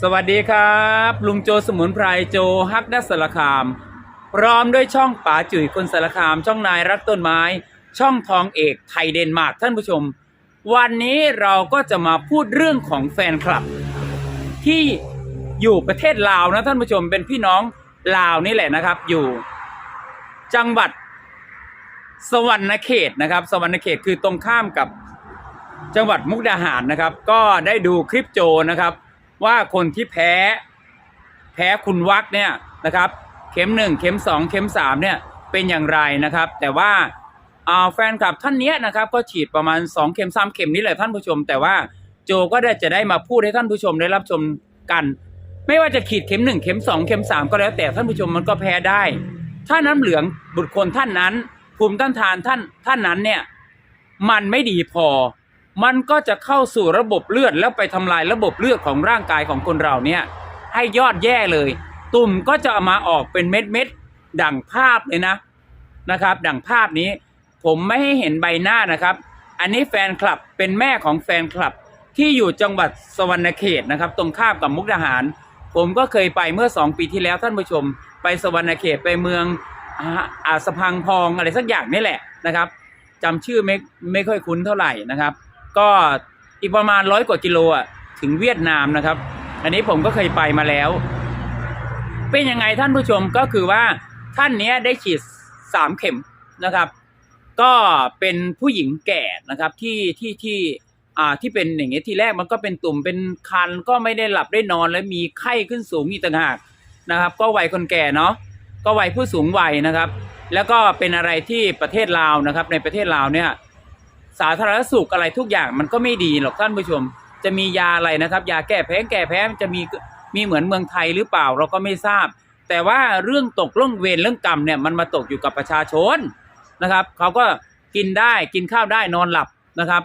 สวัสดีครับ ลุงโจสมุนไพรโจฮักนัสสารคาม พร้อมด้วยช่องป๋าจุ๋ยคนสารคาม ช่องนายรักต้นไม้ ช่องทองเอกไทยเดนมาร์กท่านผู้ชม วันนี้เราก็จะมาพูดเรื่องของแฟนคลับ ที่อยู่ประเทศลาวนะท่านผู้ชมเป็นพี่น้องลาวนี่แหละนะครับ อยู่จังหวัดสวรรณเขตนะครับสวรรณเขตคือตรงข้ามกับจังหวัดมุกดาหารนะครับ ก็ได้ดูคลิปโจนะครับ ว่าคนที่แพ้แพ้คุณวักเนี่ยนะครับ เข็มหนึ่งเข็มสองเข็มสามเนี่ยเป็นอย่างไรนะครับ แต่ว่าอ่าแฟนคลับท่านเนี้ยนะครับ ก็ฉีดประมาณสองเข็มสามเข็มนี่แหละท่านผู้ชม แต่ว่าโจก็ได้จะได้มาพูดให้ท่านผู้ชมได้รับชมกัน ไม่ว่าจะขีดเข็มหนึ่งเข็มสองเข็มสามก็แล้วแต่ท่านผู้ชมมันก็แพ้ได้ ถ้าน้ำเหลืองบุตรคนท่านนั้น ภูมิต้านทานท่านท่านนั้นเนี่ยมันไม่ดีพอ มันก็จะเข้าสู่ระบบเลือดแล้วไปทำลายระบบเลือดของร่างกายของคนเราเนี่ยให้ยอดแย่เลย ตุ่มก็จะเอามาออกเป็นเม็ดเม็ดดั่งภาพเลยนะนะครับ ดั่งภาพนี้ ผมไม่ให้เห็นใบหน้านะครับ อันนี้แฟนคลับเป็นแม่ของแฟนคลับที่อยู่จังหวัดสวรรณเขตนะครับ ตรงข้ามกับมุกดาหาร ผมก็เคยไปเมื่อสองปีที่แล้วท่านผู้ชม ไปสวรรณเขตไปเมืองอาอาสะพังพองอะไรสักอย่างนี่แหละนะครับจำชื่อไม่ไม่ค่อยคุ้นเท่าไหร่นะครับ ก็อีกประมาณร้อยกว่ากิโลอะถึงเวียดนามนะครับ อันนี้ผมก็เคยไปมาแล้ว เป็นยังไงท่านผู้ชมก็คือว่าท่านเนี้ยได้ฉีดสามเข็มนะครับ ก็เป็นผู้หญิงแก่นะครับที่ที่ที่อ่าที่เป็นอย่างเงี้ยทีแรกมันก็เป็นตุ่มเป็นคันก็ไม่ได้หลับได้นอนและมีไข้ขึ้นสูงอีกต่างหากนะครับ ก็วัยคนแก่เนาะก็วัยผู้สูงวัยนะครับ แล้วก็เป็นอะไรที่ประเทศลาวนะครับ ในประเทศลาวเนี่ย สาธารณสุขอะไรทุกอย่างมันก็ไม่ดีหรอกท่านผู้ชม จะมียาอะไรนะครับ ยาแก้แพ้แก้แพ้จะมีมีเหมือนเมืองไทยหรือเปล่าเราก็ไม่ทราบ แต่ว่าเรื่องตกเรื่องเวรเรื่องกรรมเนี่ยมันมาตกอยู่กับประชาชนนะครับเขาก็กินได้กินข้าวได้นอนหลับนะครับ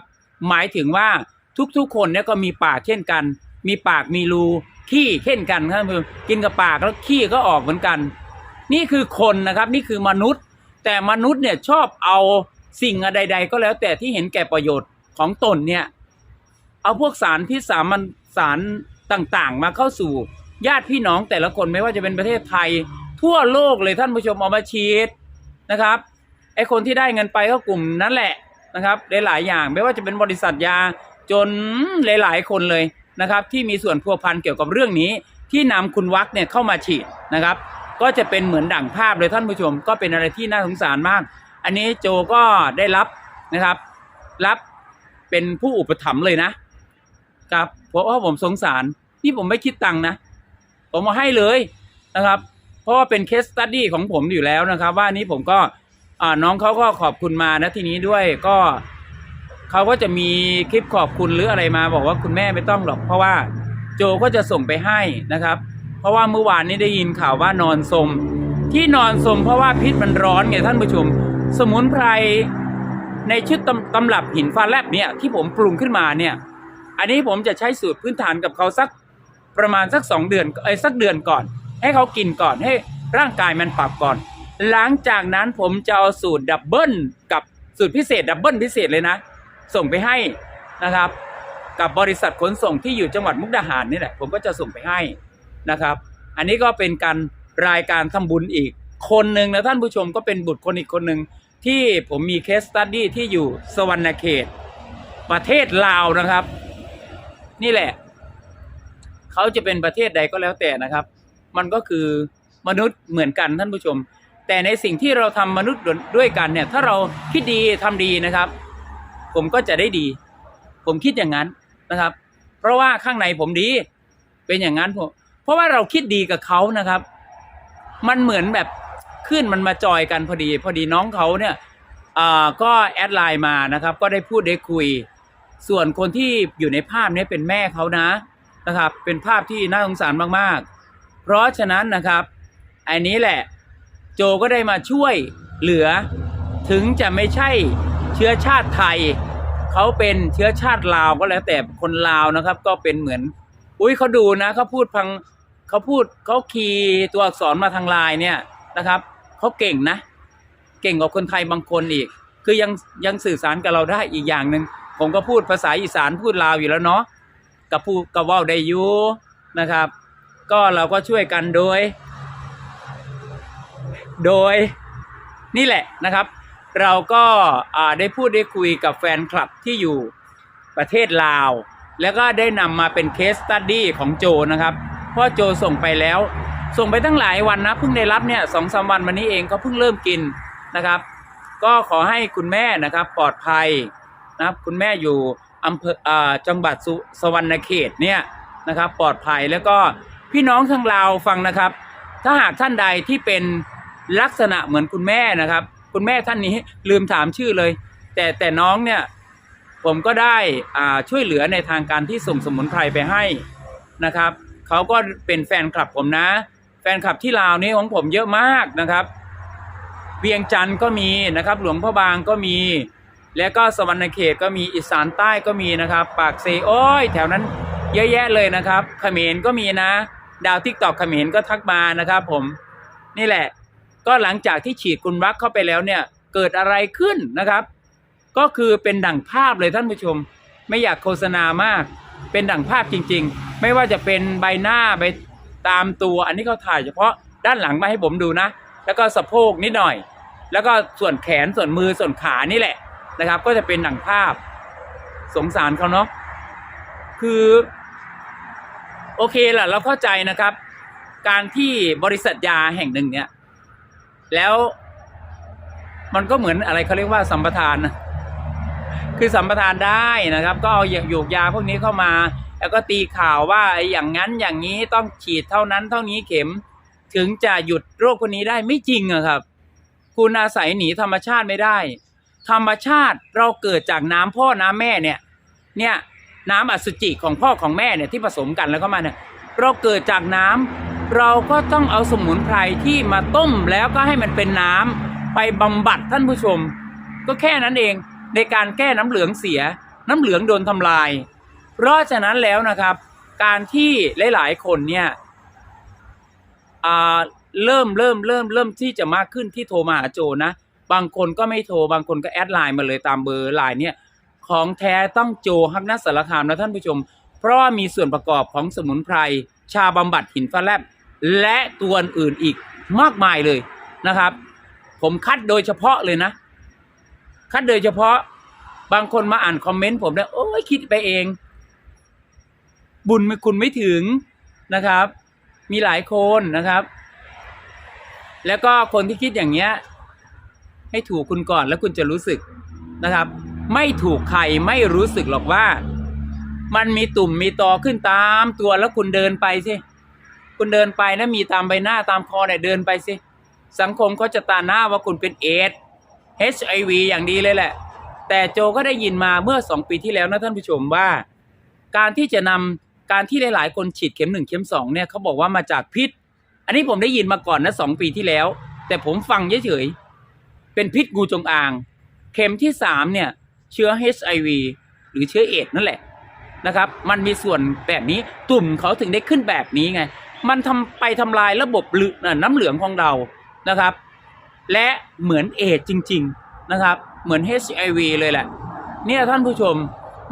หมายถึงว่าทุกๆ คนเนี่ยก็มีปากเช่นกัน มีปากมีรูขี้เช่นกันครับท่านผู้ชมกินกับปากแล้วขี้ก็ออกเหมือนกัน นี่คือคนนะครับนี่คือมนุษย์ แต่มนุษย์เนี่ยชอบเอา สิ่งใดๆก็แล้วแต่ที่เห็นแก่ประโยชน์ของตนเนี่ย เอาพวกสารพิษสามันสารต่างๆ มาเข้าสู่ญาติพี่น้องแต่ละคนไม่ว่าจะเป็นประเทศไทย ทั่วโลกเลยท่านผู้ชมเอามาฉีดนะครับไอคนที่ได้เงินไปก็กลุ่มนั้นแหละนะครับหลายๆอย่างไม่ว่าจะเป็นบริษัทยาจนหลายๆ คนเลยนะครับ ที่มีส่วนพัวพันเกี่ยวกับเรื่องนี้ ที่นำคุณวักเนี่ยเข้ามาฉีดนะครับ ก็จะเป็นเหมือนดั่งภาพเลยท่านผู้ชม ก็เป็นอะไรที่น่าสงสารมาก อันนี้โจก็ได้รับนะครับ รับเป็นผู้อุปถัมภ์เลยนะครับเพราะว่าผมสงสารนี่ผมไม่คิดตังค์นะ ผมมาให้เลยนะครับ เพราะว่าเป็นเคสตัดดี้ของผมอยู่แล้วนะครับ ว่านี้ผมก็น้องเขาก็ขอบคุณมานะทีนี้ด้วยก็เขาก็จะมีคลิปขอบคุณหรืออะไรมา บอกว่าคุณแม่ไม่ต้องหรอก เพราะว่าโจก็จะส่งไปให้นะครับ เพราะว่าเมื่อวานนี้ได้ยินข่าวว่านอนสมที่นอนสมเพราะว่าพิษมันร้อนไงท่านผู้ชม สมุนไพรในชุดตำตำรับหินฟ้าแลบเนี่ยที่ผมปรุงขึ้นมาเนี่ย อันนี้ผมจะใช้สูตรพื้นฐานกับเขาสักประมาณสักสองเดือนเอ้สักเดือนก่อน ให้เขากินก่อนให้ร่างกายมันปรับก่อน หลังจากนั้นผมจะเอาสูตรดับเบิลกับสูตรพิเศษดับเบิลพิเศษเลยนะ ส่งไปให้นะครับ กับบริษัทขนส่งที่อยู่จังหวัดมุกดาหารนี่แหละผมก็จะส่งไปให้นะครับ อันนี้ก็เป็นการรายการทำบุญอีก คนหนึ่งนะท่านผู้ชมก็เป็นบุตรคนอีกคนหนึ่งที่ผมมีเคสตัดดี้ที่อยู่สวรรณเขต ประเทศลาวนะครับ นี่แหละ เขาจะเป็นประเทศใดก็แล้วแต่นะครับ มันก็คือมนุษย์เหมือนกันท่านผู้ชม แต่ในสิ่งที่เราทำมนุษย์ด้วยกันเนี่ย ถ้าเราคิดดีทำดีนะครับ ผมก็จะได้ดี ผมคิดอย่างนั้นนะครับ เพราะว่าข้างในผมดี เป็นอย่างนั้นผมเพราะว่าเราคิดดีกับเขานะครับ มันเหมือนแบบ ขึ้นมันมาจอยกันพอดี พอดีน้องเขาเนี่ยอ่าก็แอดไลน์มานะครับ ก็ได้พูดได้คุย ส่วนคนที่อยู่ในภาพนี้เป็นแม่เขานะนะครับ เป็นภาพที่น่าสงสารมากๆ เพราะฉะนั้นนะครับอันนี้แหละโจก็ได้มาช่วยเหลือ ถึงจะไม่ใช่เชื้อชาติไทย เขาเป็นเชื้อชาติลาวก็แล้วแต่คนลาวนะครับ ก็เป็นเหมือน อุ้ยเขาดูนะเขาพูดพังเขาพูดเขาคีย์ตัวอักษรมาทางไลน์เนี่ยนะครับ เขาเก่งนะ เก่งกว่าคนไทยบางคนอีก คือยังยังสื่อสารกับเราได้อีกอย่างหนึ่งผมก็พูดภาษาอีสานพูดลาวอยู่แล้วเนาะกับพูดกับว่าได้ยูนะครับ ก็เราก็ช่วยกันโดย โดยนี่แหละนะครับ เราก็ได้พูดได้คุยกับแฟนคลับที่อยู่ประเทศลาว แล้วก็ได้นำมาเป็นเคสตัดดี้ของโจนะครับ เพราะโจส่งไปแล้ว ส่งไปตั้งหลายวันนะเพิ่งได้รับเนี่ยสองสามวันวันนี้เองก็เพิ่งเริ่มกินนะครับ ก็ขอให้คุณแม่นะครับปลอดภัยนะครับคุณแม่อยู่อำเภอจังหวัดสสวรรณเขตเนี่ยนะครับปลอดภัยแล้วก็พี่น้องทางลาวฟังนะครับ ถ้าหากท่านใดที่เป็นลักษณะเหมือนคุณแม่นะครับ คุณแม่ท่านนี้ลืมถามชื่อเลย แต่แต่น้องเนี่ยผมก็ได้ช่วยเหลือในทางการที่ส่งสมุนไพรไปให้นะครับเขาก็เป็นแฟนคลับผมนะ แฟนคลับที่ลาวนี่ของผมเยอะมากนะครับ เวียงจันทร์ก็มีนะครับ หลวงพ่อบางก็มี แล้วก็สวรรณเขตก็มีอีสานใต้ก็มีนะครับ ปากเซโอ้ยแถวนั้นเยอะแยะเลยนะครับเขมรก็มีนะ ดาวทิกตอกเขมรก็ทักมานะครับ ผมนี่แหละ ก็หลังจากที่ฉีดคุณรักเข้าไปแล้วเนี่ย เกิดอะไรขึ้นนะครับ ก็คือเป็นดั่งภาพเลยท่านผู้ชม ไม่อยากโฆษณามาก เป็นดั่งภาพจริง ๆ ไม่ว่าจะเป็นใบหน้าใบ ตามตัวอันนี้เขาถ่ายเฉพาะด้านหลังมาให้ผมดูนะ แล้วก็สะโพกนิดหน่อย แล้วก็ส่วนแขนส่วนมือส่วนขานี่แหละนะครับ ก็จะเป็นดั่งภาพสงสารเขาเนาะคือ โอเคล่ะเราเข้าใจนะครับ การที่บริษัทยาแห่งหนึ่งเนี่ย แล้วมันก็เหมือนอะไรเขาเรียกว่าสัมปทานนะคือสัมปทานได้นะครับ ก็เอาหยกยาพวกนี้เข้ามา แล้วก็ตีข่าวว่าอย่างนั้นอย่างนี้ต้องฉีดเท่านั้นเท่านี้เข็ม ถึงจะหยุดโรคคนนี้ได้ไม่จริงอะครับ คุณอาศัยหนีธรรมชาติไม่ได้ ธรรมชาติเราเกิดจากน้ำพ่อน้ำแม่เนี่ยเนี่ยน้ำอสุจิของพ่อของแม่เนี่ยที่ผสมกันแล้วก็มาเนี่ยเราเกิดจากน้ำเราก็ต้องเอาสมุนไพรที่มาต้มแล้วก็ให้มันเป็นน้ำไปบำบัดท่านผู้ชม ก็แค่นั้นเองในการแก้น้ำเหลืองเสีย น้ำเหลืองโดนทำลาย เพราะฉะนั้นแล้วนะครับ การที่หลายๆ คนเนี่ยเริ่มเริ่มเริ่มเริ่มที่จะมากขึ้นที่โทรมาหาโจนะ บางคนก็ไม่โทรบางคนก็แอดไลน์มาเลยตามเบอร์ไลน์เนี่ยของแท้ต้องโจฮักนัสสารคามนะท่านผู้ชม เพราะว่ามีส่วนประกอบของสมุนไพร ชาบำบัดหินฟ้าแลบ และตัวอื่นอีกมากมายเลยนะครับ ผมคัดโดยเฉพาะเลยนะ คัดโดยเฉพาะบางคนมาอ่านคอมเมนต์ผมเนี่ยโอ้ยคิดไปเอง บุญไม่คุณไม่ถึงนะครับ มีหลายคนนะครับ แล้วก็คนที่คิดอย่างเงี้ย ให้ถูกคุณก่อนแล้วคุณจะรู้สึกนะครับ ไม่ถูกใครไม่รู้สึกหรอกว่า มันมีตุ่มมีตอขึ้นตามตัวแล้วคุณเดินไปสิคุณเดินไปนะมีตามใบหน้าตามคอเนี่ยเดินไปสิสังคมเขาจะตาหน้าว่าคุณเป็นเอด HIV อย่างดีเลยแหละ แต่โจก็ได้ยินมาเมื่อสองปีที่แล้วนะท่านผู้ชมว่า การที่จะนำ การที่หลายๆ คนฉีดเข็มหนึ่งเข็มสองเนี่ยเขาบอกว่ามาจากพิษ อันนี้ผมได้ยินมาก่อนนะสองปีที่แล้ว แต่ผมฟังเฉยๆเป็นพิษงูจงอาง เข็มที่สามเนี่ยเชื้อ HIV หรือเชื้อเอดนั่นแหละนะครับ มันมีส่วนแบบนี้ตุ่มเขาถึงได้ขึ้นแบบนี้ไง มันทำไปทำลายระบบเลือดน่ะน้ำเหลืองของเรานะครับ และเหมือนเอดจริง ๆนะครับ เหมือน HIV เลยแหละ เนี่ยท่านผู้ชม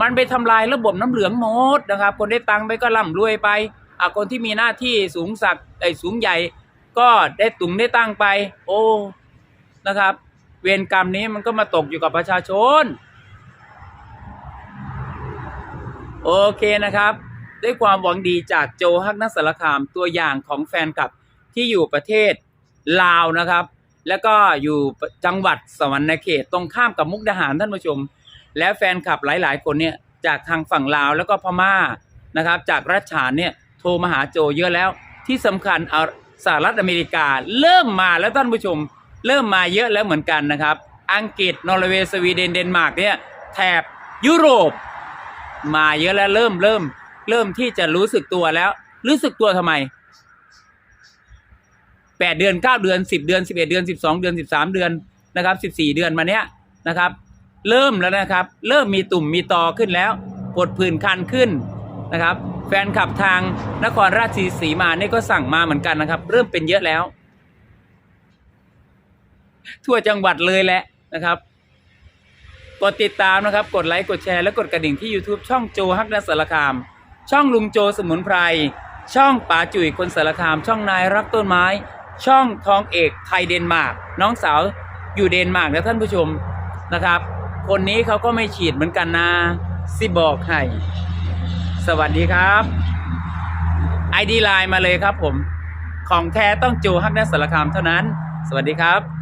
มันไปทำลายระบบน้ำเหลืองหมดนะครับ คนได้ตังค์ไปก็ร่ำรวยไปอะคนที่มีหน้าที่สูงสักไอ้สูงใหญ่ ก็ได้ตุงได้ตั้งไป โอ้นะครับ เวรกรรมนี้มันก็มาตกอยู่กับประชาชน โอเคนะครับ ด้วยความหวังดีจากโจฮักนักสารคามตัวอย่างของแฟนคลับที่อยู่ประเทศลาวนะครับ แล้วก็อยู่จังหวัดสวรรณเขตตรงข้ามกับมุกดาหารท่านผู้ชม และแฟนคลับหลายๆ คนเนี่ยจากทางฝั่งลาวแล้วก็พม่านะครับจากรัชฉานเนี่ยโทรมาหาโจเยอะแล้วที่สำคัญเอาสหรัฐอเมริกาเริ่มมาแล้วท่านผู้ชม เริ่มมาเยอะแล้วเหมือนกันนะครับ อังกฤษนอร์เวย์สวีเดนเดนมาร์กเนี่ยแถบยุโรป มาเยอะแล้วเริ่มเริ่ม เริ่มที่จะรู้สึกตัวแล้ว รู้สึกตัวทำไมแปดเดือนเก้าเดือนสิบเดือนสิบเอ็ดเดือนสิบสองเดือนสิบสามเดือนนะครับสิบสี่เดือนมาเนี้ยนะครับ เริ่มแล้วนะครับ เริ่มมีตุ่มมีตอขึ้นแล้วปวดผื่นคันขึ้นนะครับ แฟนคลับทางนครราชสีมาเนี่ยก็สั่งมาเหมือนกันนะครับ เริ่มเป็นเยอะแล้ว ทั่วจังหวัดเลยแหละนะครับ กดติดตามนะครับ กดไลค์กดแชร์และกดกระดิ่งที่ YouTube ช่องโจฮักนัสสารคาม ช่องลุงโจสมุนไพรช่องป๋าจุ๋ยคนสารคาม ช่องนายรักต้นไม้ ช่องทองเอกไทยเดนมาร์กน้องสาวอยู่เดนมาร์กนะท่านผู้ชมนะครับ คนนี้เขาก็ไม่ฉีดเหมือนกันนะสิบอกให้ สวัสดีครับไอดีไลน์มาเลยครับผม ของแท้ต้องจูฮักแนสสารคามเท่านั้น สวัสดีครับ